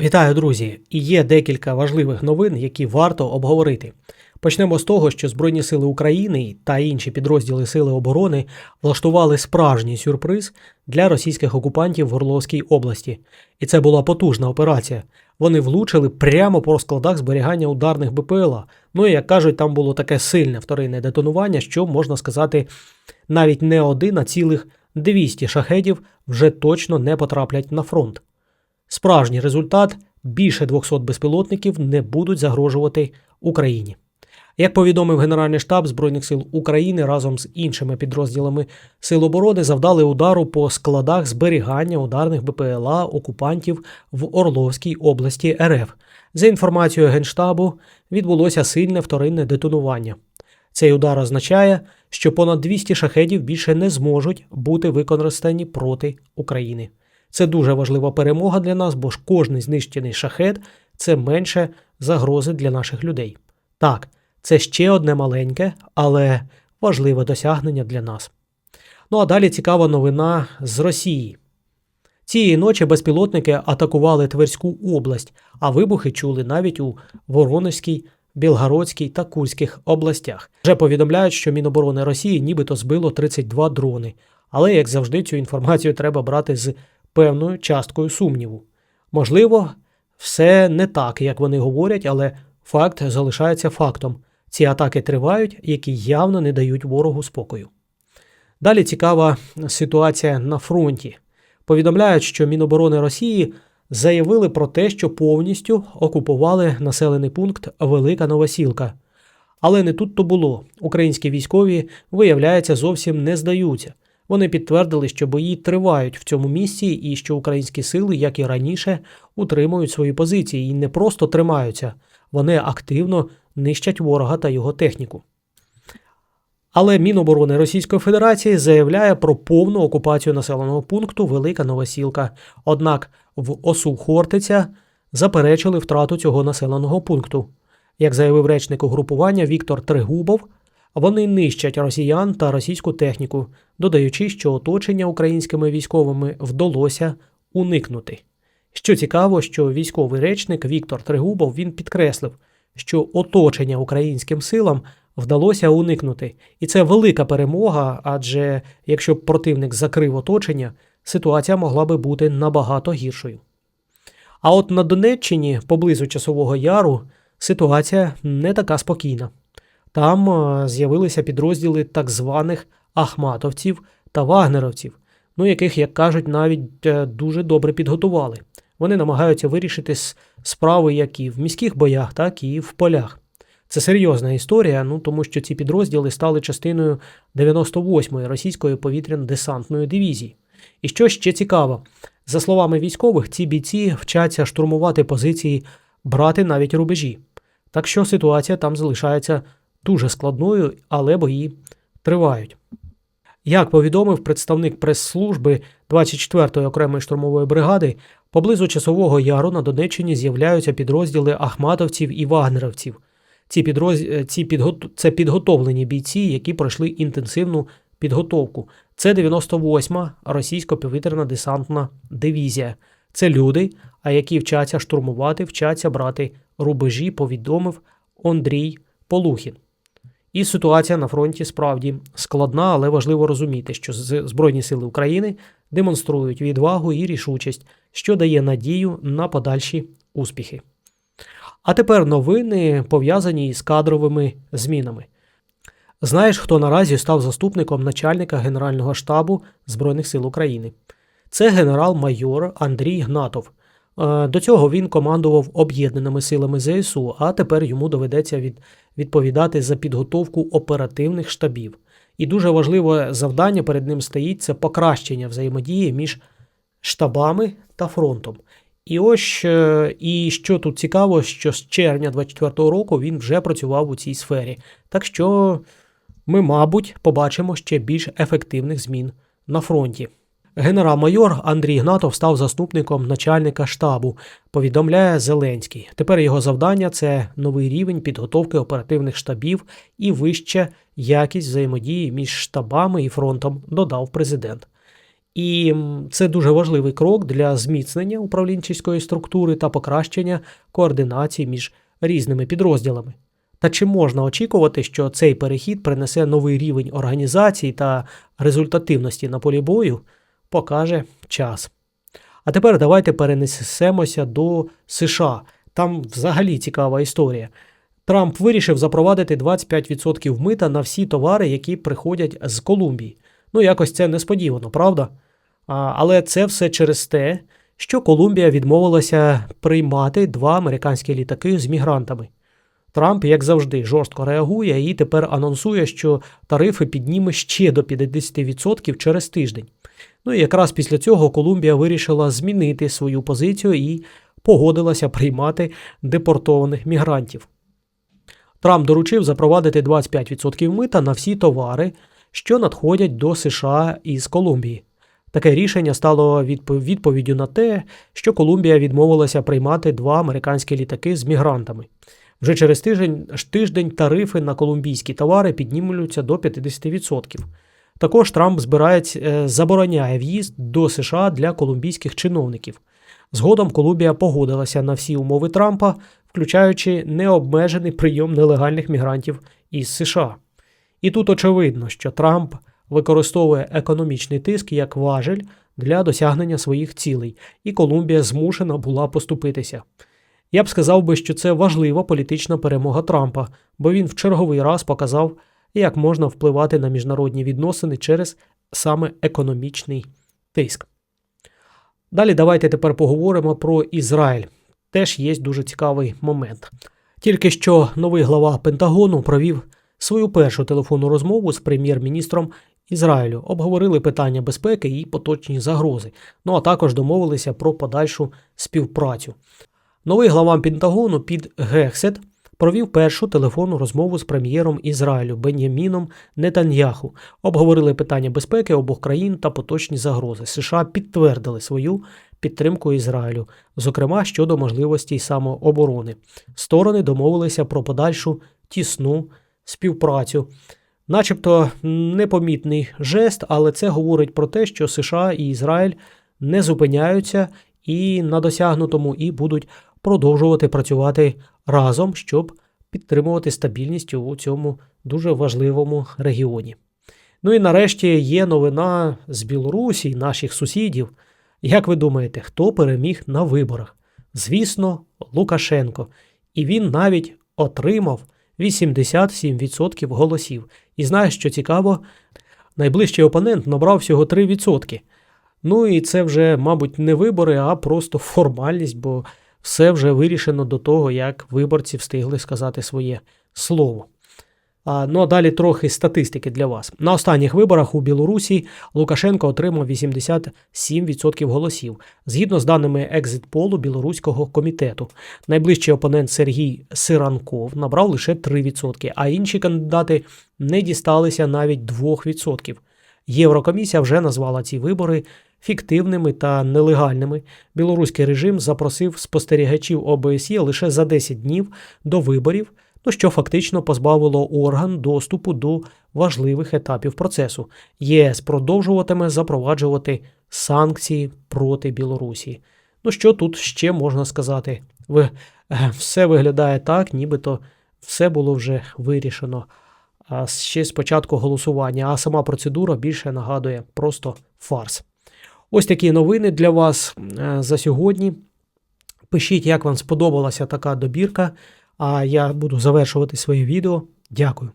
Вітаю, друзі! І є декілька важливих новин, які варто обговорити. Почнемо з того, що Збройні сили України та інші підрозділи Сили оборони влаштували справжній сюрприз для російських окупантів в Орловській області. І це була потужна операція. Вони влучили прямо по складах зберігання ударних БПЛА. Ну і як кажуть, там було таке сильне вторинне детонування, що можна сказати, навіть не один, а цілих 200 шахедів вже точно не потраплять на фронт. Справжній результат більше 200 безпілотників не будуть загрожувати Україні. Як повідомив Генеральний штаб Збройних сил України разом з іншими підрозділами Сил оборони завдали удару по складах зберігання ударних БПЛА окупантів в Орловській області РФ. За інформацією Генштабу, відбулося сильне вторинне детонування. Цей удар означає, що понад 200 шахедів більше не зможуть бути використані проти України. Це дуже важлива перемога для нас, бо ж кожний знищений шахет це менше загрози для наших людей. Так, це ще одне маленьке, але важливе досягнення для нас. Ну а далі цікава новина з Росії. Цієї ночі безпілотники атакували Тверську область, а вибухи чули навіть у Воронезькій, Білгородській та Курських областях. Вже повідомляють, що Міноборони Росії нібито збило 32 дрони, але, як завжди, цю інформацію треба брати з певною часткою сумніву. Можливо, все не так, як вони говорять, але факт залишається фактом. Ці атаки тривають, які явно не дають ворогу спокою. Далі цікава ситуація на фронті. Повідомляють, що Міноборони Росії заявили про те, що повністю окупували населений пункт Велика Новосілка. Але не тут то було. Українські військові, виявляється, зовсім не здаються. Вони підтвердили, що бої тривають в цьому місці і що українські сили, як і раніше, утримують свої позиції і не просто тримаються, вони активно нищать ворога та його техніку. Але Міноборони Російської Федерації заявляє про повну окупацію населеного пункту Велика Новосілка. Однак в ОСУ Хортиця заперечили втрату цього населеного пункту. Як заявив речник угрупування Віктор Тригубов, вони нищать росіян та російську техніку, додаючи, що оточення українськими військовими вдалося уникнути. Що цікаво, що військовий речник Віктор Тригубов він підкреслив, що оточення українським силам вдалося уникнути, і це велика перемога, адже якщо б противник закрив оточення, ситуація могла би бути набагато гіршою. А от на Донеччині, поблизу Часового Яру, ситуація не така спокійна. Там е, з'явилися підрозділи так званих ахматовців та вагнеровців, ну яких, як кажуть, навіть е, дуже добре підготували. Вони намагаються вирішити справи як і в міських боях, так і в полях. Це серйозна історія, ну тому що ці підрозділи стали частиною 98-ї російської повітряно-десантної дивізії. І що ще цікаво, за словами військових, ці бійці вчаться штурмувати позиції, брати навіть рубежі. Так що ситуація там залишається дуже складною, але бої тривають. Як повідомив представник прес-служби 24-ї окремої штурмової бригади, поблизу Часового Яру на Донеччині з'являються підрозділи ахматовців і вагнеровців. Ці підроз... ці підгот... Це підготовлені бійці, які пройшли інтенсивну підготовку. Це 98-ма російсько повітряна десантна дивізія. Це люди, а які вчаться штурмувати, вчаться брати рубежі, повідомив Андрій Полухін. І ситуація на фронті справді складна, але важливо розуміти, що Збройні сили України демонструють відвагу і рішучість, що дає надію на подальші успіхи. А тепер новини пов'язані із кадровими змінами. Знаєш, хто наразі став заступником начальника Генерального штабу Збройних сил України? Це генерал-майор Андрій Гнатов. Е, до цього він командував об'єднаними силами ЗСУ, а тепер йому доведеться від, відповідати за підготовку оперативних штабів. І дуже важливе завдання перед ним стоїть це покращення взаємодії між штабами та фронтом. І ось е, і що тут цікаво, що з червня 24-го року він вже працював у цій сфері. Так що ми, мабуть, побачимо ще більш ефективних змін на фронті. Генерал-майор Андрій Гнатов став заступником начальника штабу, повідомляє Зеленський. Тепер його завдання це новий рівень підготовки оперативних штабів і вища якість взаємодії між штабами і фронтом, додав президент. І це дуже важливий крок для зміцнення управлінчої структури та покращення координації між різними підрозділами. Та чи можна очікувати, що цей перехід принесе новий рівень організації та результативності на полі бою, покаже час. А тепер давайте перенесемося до США. Там взагалі цікава історія. Трамп вирішив запровадити 25% мита на всі товари, які приходять з Колумбії. Ну, якось це несподівано, правда? А, але це все через те, що Колумбія відмовилася приймати два американські літаки з мігрантами. Трамп, як завжди, жорстко реагує і тепер анонсує, що тарифи підніме ще до 50% через тиждень. Ну і якраз після цього Колумбія вирішила змінити свою позицію і погодилася приймати депортованих мігрантів. Трамп доручив запровадити 25% мита на всі товари, що надходять до США із Колумбії. Таке рішення стало відпо- відповіддю на те, що Колумбія відмовилася приймати два американські літаки з мігрантами. Вже через тиждень, тиждень тарифи на колумбійські товари піднімуться до 50%. Також Трамп збирається е, забороняє в'їзд до США для колумбійських чиновників. Згодом Колумбія погодилася на всі умови Трампа, включаючи необмежений прийом нелегальних мігрантів із США. І тут очевидно, що Трамп використовує економічний тиск як важель для досягнення своїх цілей, і Колумбія змушена була поступитися. Я б сказав би, що це важлива політична перемога Трампа, бо він в черговий раз показав, як можна впливати на міжнародні відносини через саме економічний тиск. Далі давайте тепер поговоримо про Ізраїль. Теж є дуже цікавий момент. Тільки що новий глава Пентагону провів свою першу телефонну розмову з прем'єр-міністром Ізраїлю, обговорили питання безпеки і поточні загрози, ну а також домовилися про подальшу співпрацю. Новий глава Пентагону під Гексет провів першу телефонну розмову з прем'єром Ізраїлю Бен'яміном Нетаньяху. Обговорили питання безпеки обох країн та поточні загрози. США підтвердили свою підтримку Ізраїлю, зокрема щодо можливостей самооборони. Сторони домовилися про подальшу тісну співпрацю. Начебто непомітний жест, але це говорить про те, що США і Ізраїль не зупиняються і на досягнутому, і будуть продовжувати працювати разом, щоб підтримувати стабільність у цьому дуже важливому регіоні. Ну і нарешті є новина з Білорусі, наших сусідів. Як ви думаєте, хто переміг на виборах? Звісно, Лукашенко. І він навіть отримав 87% голосів. І знаєш, що цікаво, найближчий опонент набрав всього 3%. Ну і це вже, мабуть, не вибори, а просто формальність, бо все вже вирішено до того, як виборці встигли сказати своє слово. Ну а далі трохи статистики для вас. На останніх виборах у Білорусі Лукашенко отримав 87% голосів, згідно з даними екзитполу білоруського комітету. Найближчий опонент Сергій Сиранков набрав лише 3%, а інші кандидати не дісталися навіть 2%. Єврокомісія вже назвала ці вибори фіктивними та нелегальними. Білоруський режим запросив спостерігачів ОБСЄ лише за 10 днів до виборів, ну що фактично позбавило орган доступу до важливих етапів процесу. ЄС продовжуватиме запроваджувати санкції проти Білорусі. Ну що тут ще можна сказати? Все виглядає так, нібито все було вже вирішено. А ще з початку голосування, а сама процедура більше нагадує просто фарс. Ось такі новини для вас е, за сьогодні. Пишіть, як вам сподобалася така добірка, а я буду завершувати своє відео. Дякую.